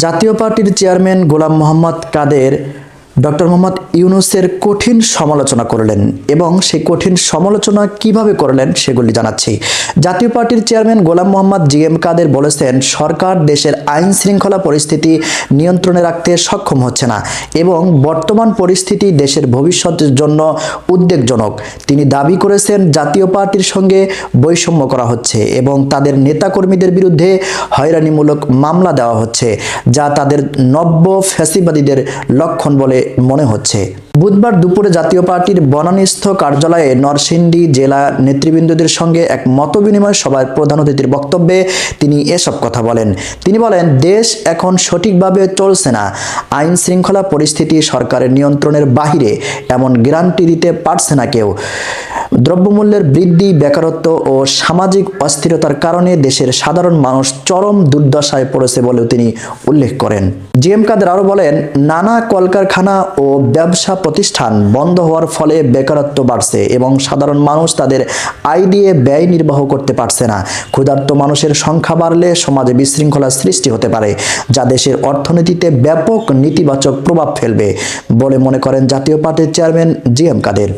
জাতীয় পার্টির চেয়ারম্যান গোলাম মোহাম্মদ কাদের ডক্টর মোহাম্মদ ইউনুসের কঠিন সমালোচনা করলেন এবং সেই কঠিন সমালোচনা কীভাবে করলেন সেগুলি জানাচ্ছি। জাতীয় পার্টির chairman Golam Mohammad G M Kader বলেছেন, সরকার দেশের আইন শৃঙ্খলা পরিস্থিতি নিয়ন্ত্রণে রাখতে সক্ষম হচ্ছে না এবং বর্তমান পরিস্থিতি দেশের ভবিষ্যতের জন্য উদ্বেগজনক। তিনি দাবি করেছেন, জাতীয় পার্টির সঙ্গে বৈষম্য করা হচ্ছে এবং তাদের নেতাকর্মীদের বিরুদ্ধে হয়রানিমূলক মামলা দেওয়া হচ্ছে, যা তাদের নব্য ফ্যাসিবাদীদের লক্ষণ বলে মনে হচ্ছে। বুধবার দুপুরে জাতীয় পার্টির বনানীস্থ কার্যালয়ে নরসিংদী জেলা নেতৃবৃন্দদের সঙ্গে এক মতবিনিময় সভায় প্রধান অতিথির বক্তব্যে তিনি এসব কথা বলেন। তিনি বলেন, দেশ এখন সঠিকভাবে চলছে না। আইন শৃঙ্খলা পরিস্থিতি সরকারের নিয়ন্ত্রণের বাহিরে এমন গ্যারান্টি দিতে পারছে না কেউ। দ্রব্যমূল্যের বৃদ্ধি, বেকারত্ব ও সামাজিক অস্থিরতার কারণে দেশের সাধারণ মানুষ চরম দুর্দশায় পড়েছে বলেও তিনি উল্লেখ করেন। জি এম কাদের আরও বলেন, নানা কলকারখানা ও ব্যবসা প্রতিষ্ঠান বন্ধ হওয়ার ফলে বেকারত্ব বাড়ছে এবং সাধারণ মানুষ তাদের আয় দিয়ে ব্যয় নির্বাহ করতে পারছে না। ক্ষুধার্ত মানুষের সংখ্যা বাড়লে সমাজে বিশৃঙ্খলার সৃষ্টি হতে পারে, যা দেশের অর্থনীতিতে ব্যাপক নেতিবাচক প্রভাব ফেলবে বলে মনে করেন জাতীয় পার্টির চেয়ারম্যান জি এম কাদের।